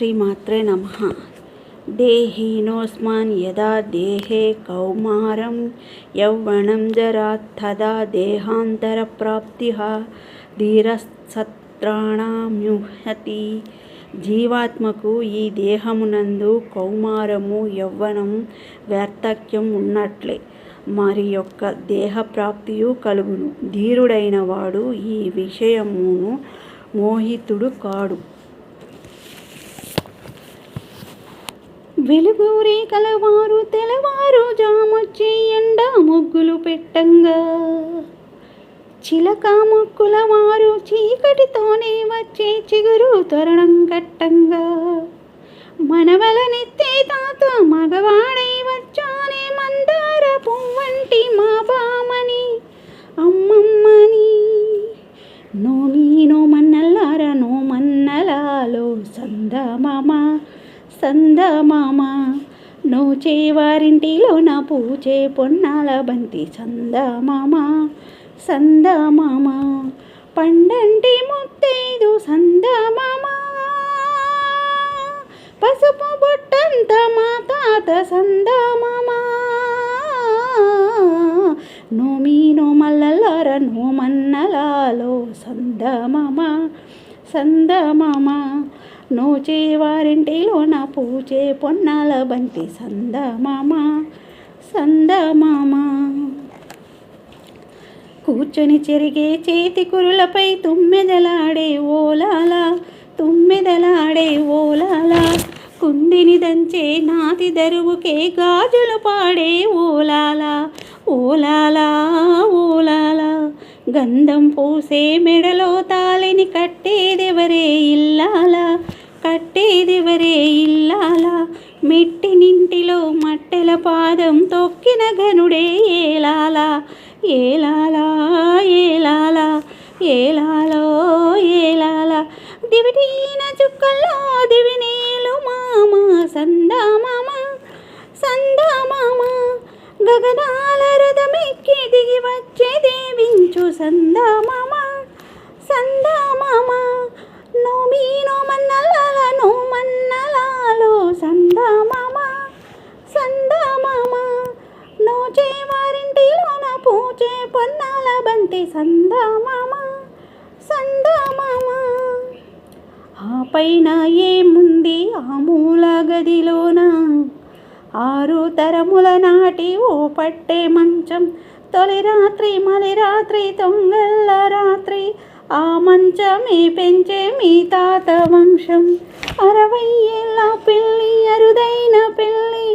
శ్రీమాత్రే నమ దేహీనోస్మాన్ యదా దేహే కౌమారం యౌవనం జరా తదా దేహాంతరప్రాప్తి ధీరసత్రాణముహ్యతి జీవాత్మకు ఈ దేహమునందు కౌమారము యౌవనం వ్యర్థక్యం ఉన్నట్లే మరి యొక్క దేహప్రాప్తియు కలుగును। ధీరుడైన వాడు ఈ విషయమును మోహితుడు కాడు। వెలుగురే కలవారు తెలవారు జామొచ్చి ఎండ ముగ్గులు పెట్టంగా. చిలక ముక్కుల వారు చీకటితోనే వచ్చే చిగురు తొరణం కట్టంగా. మనవలనెత్తే తాత మగవాడై వచ్చానే మందార పువ్వంటి మా బామని అమ్మమ్మని. నో నీనో మన్నల్లార నో మన్నలాలో సందమామ. నూచే వారింటిలో నా పూచే పొన్నాల బంతి సందమామ. సందమామ. పండంటి ముత్తైదు సందమామ. పసుపు బొట్టంత మా తాత సందమామ. నోమి నో మల్లలార నో మన్నలాలో సందమామ. సందమామ. నోచే వారింటిలో నా పూచే పొన్నాల బంతి. సందమామ సందమామ. కూర్చొని చెరిగే చేతి కురులపై తుమ్మెదలాడే ఓలాల తుమ్మెదలాడే ఓలాల. కుందిని దంచే నాతి దరువుకే గాజులు పాడే ఓలాల ఓలాల ఓలాల. గంధం పూసే మెడలో తాలిని కట్టేదెవరే ఇల్లాలా కట్టేదెవరే ఇల్లాల. మిట్టినింటిలో మట్టెల పాదం తొక్కిన గనుడే ఏలాలా ఏలాలా ఏలాలా ఏలాలో ఏలాలా. దివిటీన చుక్కల్లో దివినేలు మామ సందామామ సందామామ. గగనాల రథమెక్కి దిగి వచ్చే దేవించు సందామామ సందామామ. నా పొన్నాల బంతి సందామామ సందామామ. ఆ పైన ఏముంది ఆ మూల గదిలోన? ఆరు తరముల నాటి ఓ పట్టే మంచం తొలి రాత్రి మలి రాత్రి తొంగల్ల రాత్రి. ఆ మంచమే పెంచే మీ తాత వంశం. అరవై ఏళ్ళ పెళ్ళి అరుదైన పెళ్ళి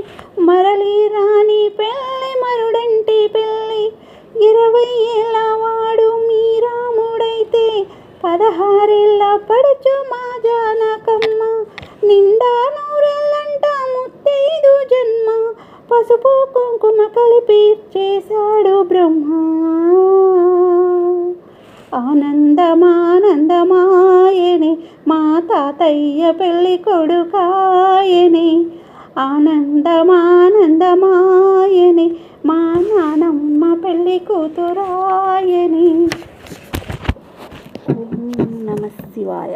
ఇరవై ఏళ్ళ వాడు మీ రాముడైతే పదహారేళ్ళ పడుచు మా జానకమ్మ. నిండా నూరేళ్ళంట ముత్తైదు జన్మ. పసుపు కుంకుమ కలిపి చేశాడు బ్రహ్మ. ఆనందమానందమాయని మా తాతయ్య పెళ్ళి కొడుకాయనే. ఆనందమానందమాయని మా నానమ్మ పెళ్ళి కూతురాయని. ఓం నమ శివాయ.